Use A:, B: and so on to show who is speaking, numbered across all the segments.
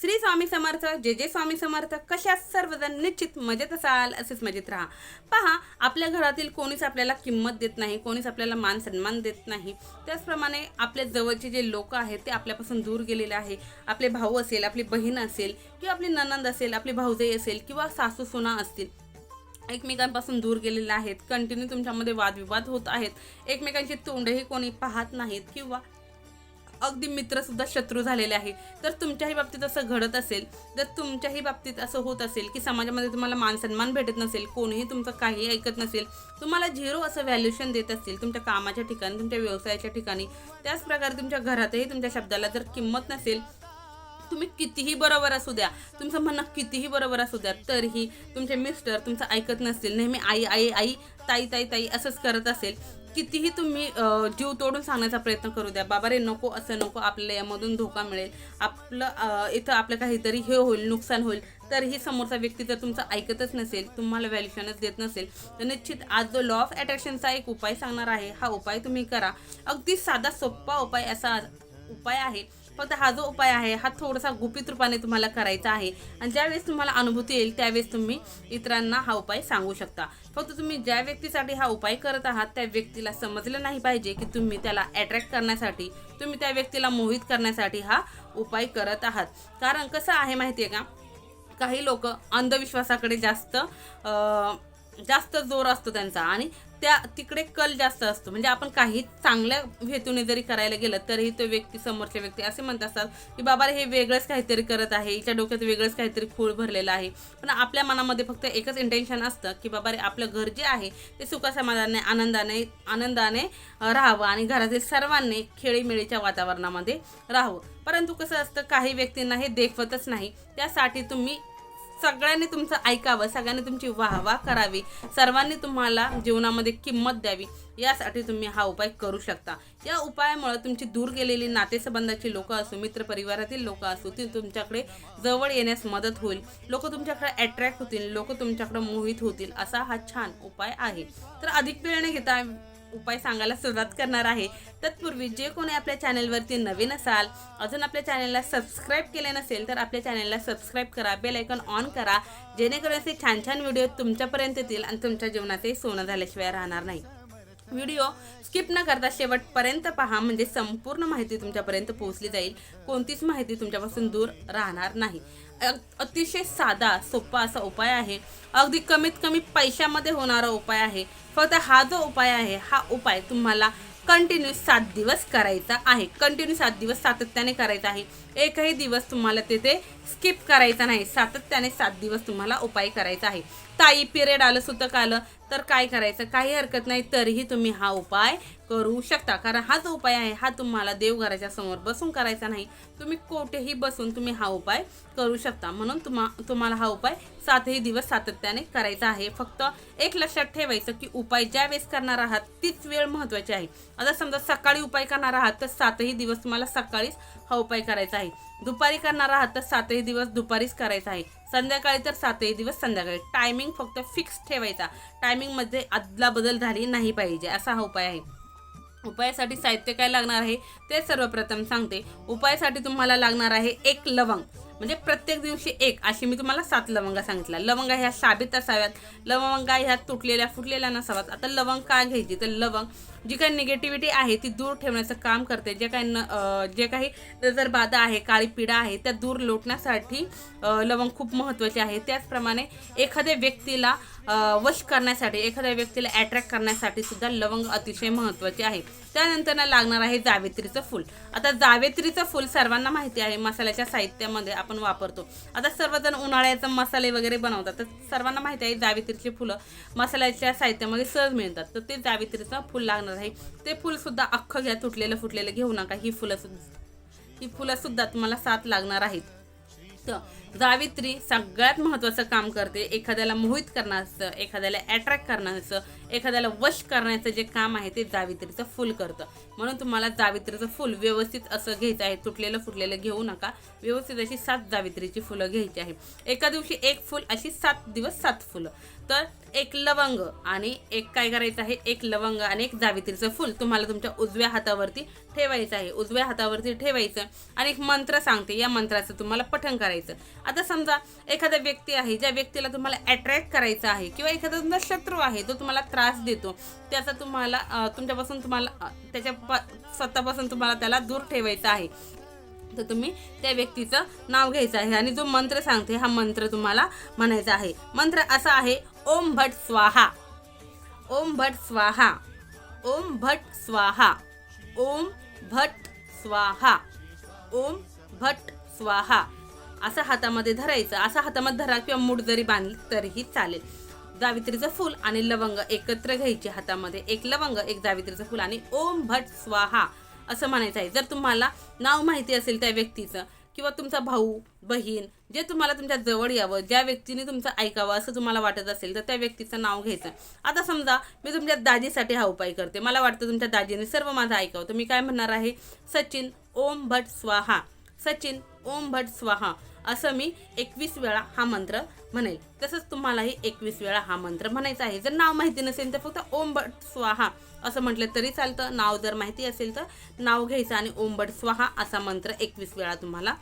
A: श्री स्वामी समर्थ जे जे स्वामी समर्थ कशा सर्वजण निश्चित मजेत असाल असेच मजेत राहा. पहा आपल्या घरातील कोणीच आपल्याला किंमत देत नाही कोणीच आपल्याला मान सन्मान देत नाही. त्याचप्रमाणे आपल्या जवळचे जे लोक आहेत ते आपल्यापासून दूर गेलेले आहे. आपले भाऊ असेल आपली बहीण असेल किंवा आपली ननंद असेल आपली भाऊजाई असेल किंवा सासू सुना असतील एकमेकांपासून दूर गेलेले आहेत. कंटिन्यू तुमच्यामध्ये वादविवाद होत आहेत. एकमेकांची तोंडही कोणी पाहत नाहीत किंवा अगदी मित्रसुद्धा शत्रू झालेले आहे. तर तुमच्याही बाबतीत असं घडत असेल जर तुमच्याही बाबतीत असं होत असेल की समाजामध्ये तुम्हाला मान सन्मान भेटत नसेल कोणीही तुमचं काही ऐकत नसेल तुम्हाला झिरो असं व्हॅल्युशन देत असतील तुमच्या कामाच्या ठिकाणी तुमच्या व्यवसायाच्या ठिकाणी त्याच प्रकारे तुमच्या घरातही तुमच्या शब्दाला जर किंमत नसेल तुम्ही कितीही बरोबर असू द्या तुमचं म्हणणं कितीही बरोबर असू द्या तरीही तुमचे मिस्टर तुमचं ऐकत नसतील नेहमी आई आई आई ताई ताई ताई असंच करत असेल कितीही तुम्ही जीव तोडून सांगण्याचा प्रयत्न करू द्या. बाबा रे नको असं नको आपल्याला यामधून धोका मिळेल. आपलं इथं आपलं काहीतरी हे होईल नुकसान होईल. तरीही समोरचा व्यक्ती जर तुमचं ऐकतच नसेल तुम्हाला व्हॅल्युशनच देत नसेल तर निश्चित आज जो लॉ ऑफ अट्रॅक्शनचा एक उपाय सांगणार आहे हा उपाय तुम्ही करा. अगदी साधा सोपा उपाय असा उपाय आहे फक्त हा जो उपाय आहे हा थोडासा गुपित रूपाने तुम्हाला करायचा आहे. आणि ज्यावेळेस तुम्हाला अनुभूती येईल त्यावेळेस तुम्ही इतरांना हा उपाय सांगू शकता. फक्त तुम्ही ज्या व्यक्तीसाठी हा उपाय करत आहात त्या व्यक्तीला समजलं नाही पाहिजे की तुम्ही त्याला अट्रॅक्ट करण्यासाठी तुम्ही त्या व्यक्तीला मोहित करण्यासाठी हा उपाय करत आहात. कारण कसं आहे माहिती आहे का? काही लोक अंधविश्वासाकडे जास्त जास्त जोर असतो त्यांचा आणि त्या तिकडे कल जास्त असतो. म्हणजे आपण काही चांगल्या हेतूने जरी करायला गेलं तरीही तो व्यक्ती समोरच्या व्यक्ती असे म्हणत असतात की बाबा रे हे वेगळंच काहीतरी करत आहे. हिच्या डोक्यात वेगळंच काहीतरी खूळ भरलेलं आहे. पण आपल्या मनामध्ये फक्त एकच इंटेन्शन असतं की बाबा रे आपलं घर जे आहे ते सुखासमाधाने आनंदाने आनंदाने राहावं आणि घरातील सर्वांनी खेळीमेळीच्या वातावरणामध्ये राहावं. परंतु कसं असतं काही व्यक्तींना हे देखवतच नाही. त्यासाठी तुम्ही सगळ्यांनी तुमचं ऐकावं सगळ्यांनी तुमची वाह वाह करावी सर्वांनी तुम्हाला जीवनामध्ये किंमत द्यावी यासाठी तुम्ही हा उपाय करू शकता. या उपायामुळे तुमची दूर गेलेली नातेसंबंधाची लोकं असो मित्र परिवारातील असो ती तुमच्याकडे जवळ येण्यास मदत होईल. लोक तुमच्याकडे अट्रॅक्ट होतील लोक तुमच्याकडे मोहित होतील असा हा छान उपाय आहे. तर अधिक वेळ न घेता उपाय सांगायला सुरुवात करणार आहे. तत्पूर्वी जे कोणी आपल्या चॅनलवरती नवीन असाल अजून आपल्या चॅनलला सबस्क्राईब केले नसेल तर आपल्या चॅनलला सबस्क्राईब करा बेल आयकॉन ऑन करा जेणेकरून असे छान छान व्हिडिओ तुमच्यापर्यंत येतील आणि तुमच्या जीवनातही सोनं झाल्याशिवाय राहणार नाही. व्हिडिओ स्किप न करता शेवटपर्यंत पहा म्हणजे संपूर्ण माहिती तुमच्यापर्यंत पोहोचली जाईल. कोणतीच माहिती तुमच्यापासून दूर राहणार नाही. अतिशय साधा सोपा असा उपाय आहे. अगदी कमीत कमी पैशामध्ये होणारा उपाय आहे. फक्त हा जो उपाय आहे हा उपाय तुम्हाला कंटिन्यू सात दिवस करायचा आहे. कंटिन्यू सात दिवस सातत्याने करायचा आहे. एकही दिवस तुम्हाला तिथे स्किप करायचा नाही. सातत्याने सात दिवस तुम्हाला उपाय करायचा आहे. ताई पिरियड आलं सुतक आलं तर काय करायचं? काही हरकत नाही तरीही तुम्ही हा उपाय करू शकता. कारण हा जो उपाय आहे. हा तुम्हाला देवघराच्या समोर बसून करायचा नाही. तुम्ही कोठेही बसून तुम्ही हा उपाय करू शकता. म्हणून तुम्हा तुम्हाला हा उपाय सातही दिवस सातत्याने करायचा आहे. फक्त एक लक्षात ठेवायचं की उपाय ज्या वेळेस करणार आहात तीच वेळ महत्त्वाची आहे. आता समजा सकाळी उपाय करणार आहात तर सातही दिवस तुम्हाला सकाळीच हा उपाय करायचा आहे. दुपारी करणार आहात तर सातही दिवस दुपारीच करायचा आहे. संध्याकाळी तर सातही दिवस संध्याकाळी. टायमिंग फक्त फिक्स ठेवायचा. टायमिंगमध्ये अदलाबदल झाली नाही पाहिजे. असा हा उपाय आहे. उपायासाठी साहित्य काय लागणार आहे ते सर्वप्रथम सांगते. उपायासाठी तुम्हाला लागणार आहे एक लवंग. म्हणजे प्रत्येक दिवशी एक अशी मी तुम्हाला सात लवंगा सांगितल्या. लवंगा ह्या साबित असाव्यात. लवंगा ह्या तुटलेल्या फुटलेल्या नसाव्यात. आता लवंग काय घ्यायची? तर लवंग जी काही निगेटिव्हिटी आहे ती दूर ठेवण्याचं काम करते. जे काही न जे काही जर बाधा आहे काळी पिढा आहे त्या दूर लोटण्यासाठी लवंग खूप महत्त्वाचे आहे. त्याचप्रमाणे एखाद्या व्यक्तीला वश करण्यासाठी एखाद्या व्यक्तीला अट्रॅक्ट करण्यासाठी सुद्धा लवंग अतिशय महत्त्वाचे आहे. त्यानंतर ना लागणार आहे जावेत्रीचं फूल. आता जावेत्रीचं फूल सर्वांना माहिती आहे मसाल्याच्या साहित्यामध्ये आपण वापरतो. आता सर्वजण उन्हाळ्याचं मसाले वगैरे बनवतात तर सर्वांना माहिती आहे जावेत्रीची फुलं मसाल्याच्या साहित्यामध्ये सहज मिळतात. तर ते जावेत्रीचं फूल लागणार आहे. ते फूलसुद्धा अख्खं घ्या तुटलेलं फुटलेलं घेऊ नका. ही फुलं सुद्धा ही फुलंसुद्धा तुम्हाला साथ लागणार आहेत. तर जावित्री सगळ्यात महत्त्वाचं काम करते. एखाद्याला मोहित करण्याचं एखाद्याला अट्रॅक्ट करण्याचं एखाद्याला वश करण्याचं जे काम आहे ते जावित्रीचं फुल करतं. म्हणून तुम्हाला जावित्रीचं फुल व्यवस्थित असं घ्यायचं आहे. तुटलेलं फुटलेलं घेऊ नका. व्यवस्थित अशी सात जावित्रीची फुलं घ्यायची आहे. एका दिवशी एक फुल अशी सात दिवस सात फुलं. तर एक लवंग आणि एक काय करायचं आहे? एक लवंग आणि एक जावित्रीचं फुल तुम्हाला तुमच्या उजव्या हातावरती ठेवायचं आहे. उजव्या हातावरती ठेवायचं आणि एक मंत्र सांगते. या मंत्राचं तुम्हाला पठण करायचं. आता समजा एखादा व्यक्ती आहे ज्या व्यक्तीला तुम्हाला अट्रॅक्ट करायचं आहे किंवा एखादा तुमचा शत्रू आहे जो तुम्हाला त्रास देतो त्याचा तुम्हाला तुमच्यापासून तुम्हाला त्याच्या प- स्वतःपासून तुम्हाला त्याला दूर ठेवायचं आहे. तर तुम्ही त्या व्यक्तीचं नाव घ्यायचं आहे आणि जो मंत्र सांगते हा मंत्र तुम्हाला म्हणायचा आहे. मंत्र असा आहे ओम भट स्वाहा। ओम भट स्वाहा। ओम भट स्वाहा। ओम भट स्वाहा। ओम भट स्वाहा। असं हातामध्ये धरायचं असं हातामध्ये धरा किंवा मूठ जरी बांधली तरीही चालेल. जावित्रीचं फूल आणि लवंग एकत्र घ्यायचे हातामध्ये. एक लवंग एक जावित्रीचं फूल आणि ओम भट स्वाहा असं म्हणायचं आहे. जर तुम्हाला नाव माहिती असेल त्या व्यक्तीचं किंवा तुमचा भाऊ बहीण जे तुम्हाला तुमच्या जवळ यावं ज्या व्यक्तीने तुमचं ऐकावं असं तुम्हाला वाटत असेल तर त्या व्यक्तीचं नाव घ्यायचं. आता समजा मी तुमच्या दाजीसाठी हा उपाय करते. मला वाटतं तुमच्या दाजीने सर्व माझं ऐकावं. तर मी काय म्हणणार आहे? सचिन ओम भट स्वाहा. सचिन ओम भट स्वाहा. असं मी एकवीस वेळा हा मंत्र म्हणेल. तसंच तुम्हालाही एकवीस वेळा हा मंत्र म्हणायचा आहे. जर नाव माहिती नसेल तर फक्त ओम भट स्वाहा असं म्हटलं तरी चालतं. नाव जर माहिती असेल तर नाव घ्यायचं आणि ओम भट स्वाहा असा मंत्र एकवीस वेळा तुम्हाला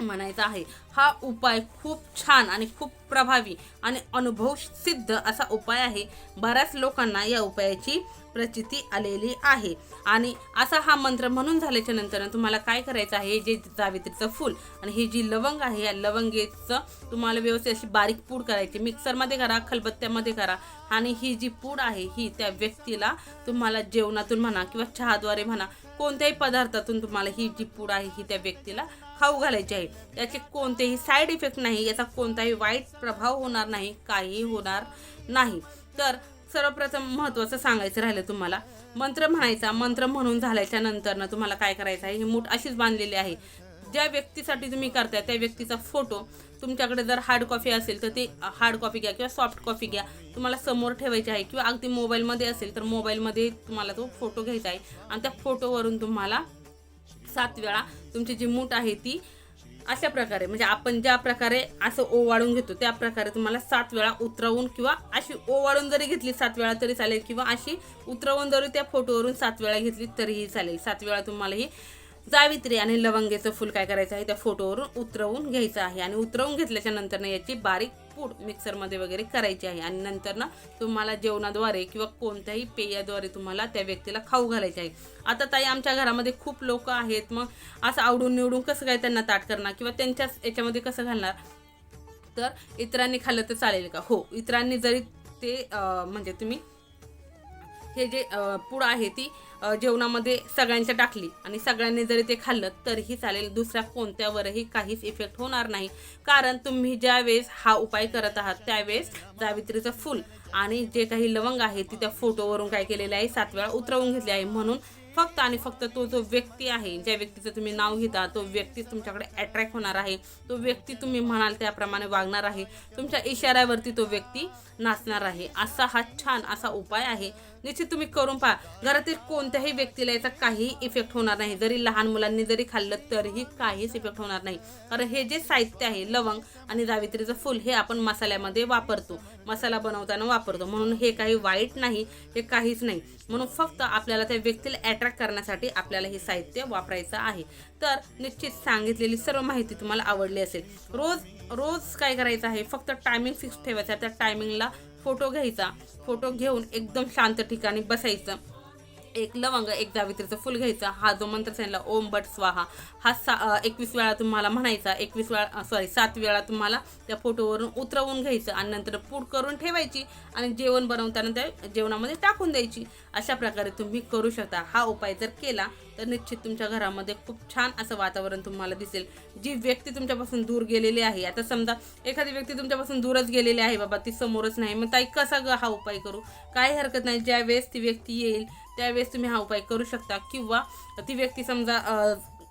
A: म्हणायचा आहे. हा उपाय खूप छान आणि खूप प्रभावी आणि अनुभव सिद्ध असा उपाय आहे. बऱ्याच लोकांना या उपायाची प्रचिती आलेली आहे. आणि असा हा मंत्र म्हणून झाल्याच्यानंतर तुम्हाला काय करायचं आहे? जे जावित्रीचं फूल आणि ही जी लवंग आहे या लवंगेचं तुम्हाला व्यवस्थित अशी बारीक पूड करायची. मिक्सरमध्ये करा खलबत्त्यामध्ये करा आणि ही जी पूड आहे ही त्या व्यक्तीला तुम्हाला जेवणातून म्हणा किंवा चहाद्वारे म्हणा कोणत्याही पदार्थातून तुम्हाला ही जी पूड आहे ही त्या व्यक्तीला खाऊ घालायची आहे. त्याचे कोणते कोणतेही साईड इफेक्ट नाही याचा कोणताही वाईट प्रभाव होणार नाही काहीही होणार नाही. तर सर्वप्रथम महत्त्वाचं सांगायचं राहिलं तुम्हाला. मंत्र म्हणायचा मंत्र म्हणून झाल्याच्या नंतरनं तुम्हाला काय करायचं आहे? ही मूठ अशीच बांधलेली आहे. ज्या व्यक्तीसाठी तुम्ही करताय त्या व्यक्तीचा फोटो तुमच्याकडे जर हार्ड कॉपी असेल तर ती हार्ड कॉपी घ्या किंवा सॉफ्ट कॉफी घ्या. तुम्हाला समोर ठेवायची आहे किंवा अगदी मोबाईलमध्ये असेल तर मोबाईलमध्ये तुम्हाला तो फोटो घ्यायचा आहे. आणि त्या फोटोवरून तुम्हाला सात वेळा तुमची जी मूठ आहे ती अशा प्रकारे म्हणजे आपण ज्या प्रकारे असं ओवाळून घेतो त्या प्रकारे तुम्हाला सात वेळा उतरवून किंवा अशी ओवाळून जरी घेतली सात वेळा तरी चालेल किंवा अशी उतरवून जरी त्या फोटोवरून सात वेळा घेतली तरीही चालेल. सात वेळा तुम्हाला ही जावित्री आणि लवंगेचं फुल काय करायचं आहे त्या फोटोवरून उतरवून घ्यायचं आहे. आणि उतरवून घेतल्याच्या नंतरनं याची बारीक पूड मिक्सरमध्ये वगैरे करायची आहे. आणि नंतर ना तुम्हाला जेवणाद्वारे किंवा कोणत्याही पेयाद्वारे तुम्हाला त्या व्यक्तीला खाऊ घालायचे आहे. आता ताई आमच्या घरामध्ये खूप लोक आहेत. मग असं आवडून निवडून कसं काय त्यांना ताट करणार? किंवा त्यांच्याच याच्यामध्ये कसं घालणार? तर इतरांनी खाल्लं तर चालेल का? हो इतरांनी जरी ते म्हणजे तुम्ही हे जे पूड आहे ती जेवणामध्ये सगळ्यांच्या टाकली. आणि सगळ्यांनी जरी ते खाल्लं तरीही चालेल. दुसऱ्या कोणत्यावरही काहीच इफेक्ट होणार नाही. कारण तुम्ही ज्या वेळेस हा उपाय करत आहात त्यावेळेस जावित्रीचं फूल आणि जे काही लवंग आहे ती त्या फोटोवरून काय केलेलं आहे सात वेळा उतरवून घेतली आहे. म्हणून फक्त आणि फक्त तो जो व्यक्ती आहे ज्या व्यक्तीचं तुम्ही नाव घेता तो व्यक्ती तुमच्याकडे अट्रॅक्ट होणार आहे. तो व्यक्ती तुम्ही म्हणाल त्याप्रमाणे वागणार आहे. तुमच्या इशाऱ्यावरती तो व्यक्ती नाचणार आहे. असा हा छान असा उपाय आहे. निश्चित तुम्ही करून पहा. घरातील कोणत्याही व्यक्तीला याचा काहीही इफेक्ट होणार नाही. जरी लहान मुलांनी जरी खाल्लं तरीही काहीच इफेक्ट होणार नाही. कारण हे जे साहित्य आहे लवंग आणि जावित्रीचं फूल हे आपण मसाल्यामध्ये वापरतो. मसाला बनवताना वापरतो. म्हणून हे काही वाईट नाही हे काहीच नाही. म्हणून फक्त आपल्याला त्या व्यक्तीला अट्रॅक्ट करण्यासाठी आपल्याला हे साहित्य वापरायचं आहे. तर निश्चित सांगितलेली सर्व माहिती तुम्हाला आवडली असेल. रोज रोज काय करायचं आहे? फक्त टायमिंग फिक्स ठेवायचा त्या टायमिंगला फोटो घ्यायचा. फोटो घेऊन एकदम शांत ठिकाणी बसायचं. एक लवंग एक जावित्रीचं फुल घ्यायचा. हा जो मंत्र सांगितला ओम बट स्वाहा. हा सा एकवीस वेळा तुम्हाला म्हणायचा. एकवीस वेळा सॉरी सात वेळा तुम्हाला त्या फोटोवरून उतरवून घ्यायचं आणि नंतर पूड करून ठेवायची आणि जेवण बनवताना त्या जेवणामध्ये टाकून द्यायची. अशा प्रकारे तुम्ही करू शकता. हा उपाय जर केला तर निश्चित तुमच्या घरामध्ये खूप छान असं वातावरण तुम्हाला दिसेल. जी व्यक्ती तुमच्यापासून दूर गेलेली आहे आता समजा एखादी व्यक्ती तुमच्यापासून दूरच गेलेली आहे बाबा ती समोरच नाही मग ताई कसा ग हा उपाय करू? काही हरकत नाही ज्या वेळेस ती व्यक्ती येईल त्यावेळेस तुम्ही हा उपाय करू शकता. किंवा ती व्यक्ती समजा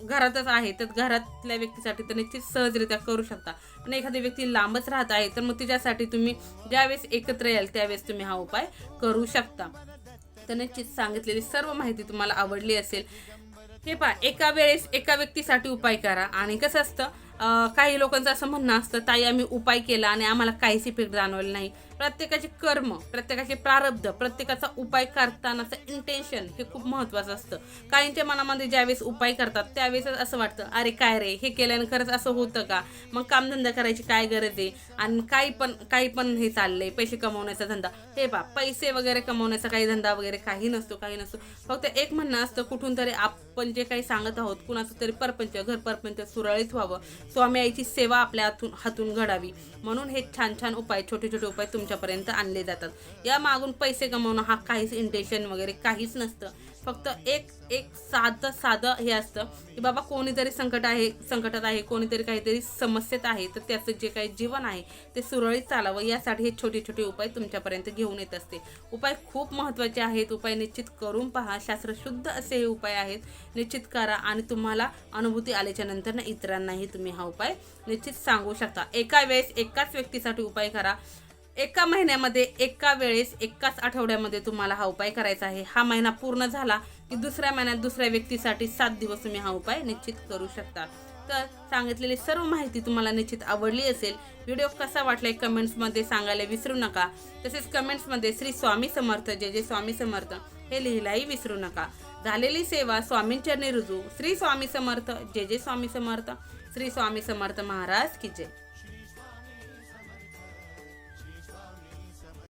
A: घरातच आहे तर घरातल्या व्यक्तीसाठी तर निश्चित सहजरित्या करू शकता. पण एखादी व्यक्ती लांबच राहत आहे तर मग तिच्यासाठी तुम्ही ज्यावेळेस एकत्र याल त्यावेळेस तुम्ही हा उपाय करू शकता. तर निश्चित सांगितलेली सर्व माहिती तुम्हाला आवडली असेल. हे पहा एका वेळेस एका व्यक्तीसाठी उपाय करा. आणि कसं असतं काही लोकांचं असं म्हणणं असतं ताई आम्ही उपाय केला आणि आम्हाला काहीच इफेक्ट जाणवलं नाही. प्रत्येकाचे कर्म प्रत्येकाचे प्रारब्ध प्रत्येकाचा उपाय करतानाचं इंटेन्शन हे खूप महत्त्वाचं असतं. काहींच्या मनामध्ये ज्यावेळेस उपाय करतात त्यावेळेस असं वाटतं अरे काय रे हे केल्यानं खरंच असं होतं का? मग कामधंदा करायची काय गरज आहे? आणि काही पण काही पण हे चाललंय पैसे कमवण्याचा धंदा. हे बा पैसे वगैरे कमवण्याचा काही धंदा वगैरे काही नसतो काही नसतो. फक्त एक म्हणणं असतं कुठून तरी आपण जे काही सांगत आहोत कुणाचं तरी परपंच घर परपंच सुरळीत व्हावं. स्वामी आईची सेवा आपल्या हातून हातून घडावी. म्हणून हे छान छान उपाय छोटे छोटे उपाय तुमच्या तुमच्यापर्यंत आणले जातात. या मागून पैसे कमवणं हा काहीच इंटेन्शन वगैरे काहीच नसतं. फक्त एक एक साधं साधं हे असतं की बाबा कोणीतरी संकट आहे संकटात आहे कोणीतरी काहीतरी समस्येत आहे तर त्याचं जे काही जीवन आहे ते सुरळीत चालावं. यासाठी हे छोटे छोटे उपाय तुमच्यापर्यंत घेऊन येत असते. उपाय खूप महत्त्वाचे आहेत. उपाय निश्चित करून पहा. शास्त्रशुद्ध असे हे उपाय आहेत. निश्चित करा आणि तुम्हाला अनुभूती आल्याच्यानंतर इतरांनाही तुम्ही हा उपाय निश्चित सांगू शकता. एका वेळेस एकाच व्यक्तीसाठी उपाय करा. एका महिन्यामध्ये एका वेळेस एकाच आठवड्यामध्ये तुम्हाला हा उपाय करायचा आहे. हा महिना पूर्ण झाला की दुसऱ्या महिन्यात दुसऱ्या व्यक्तीसाठी सात दिवस तुम्ही हा उपाय निश्चित करू शकता. तर सांगितलेली सर्व माहिती तुम्हाला निश्चित आवडली असेल. व्हिडिओ कसा वाटलाय कमेंट्समध्ये सांगायला विसरू नका. तसेच कमेंट्समध्ये श्री स्वामी समर्थ जे जे स्वामी समर्थ हे लिहिलाही विसरू नका. झालेली सेवा स्वामींच्या रुजू. श्री स्वामी समर्थ जे जे स्वामी समर्थ. श्री स्वामी समर्थ महाराज की जय.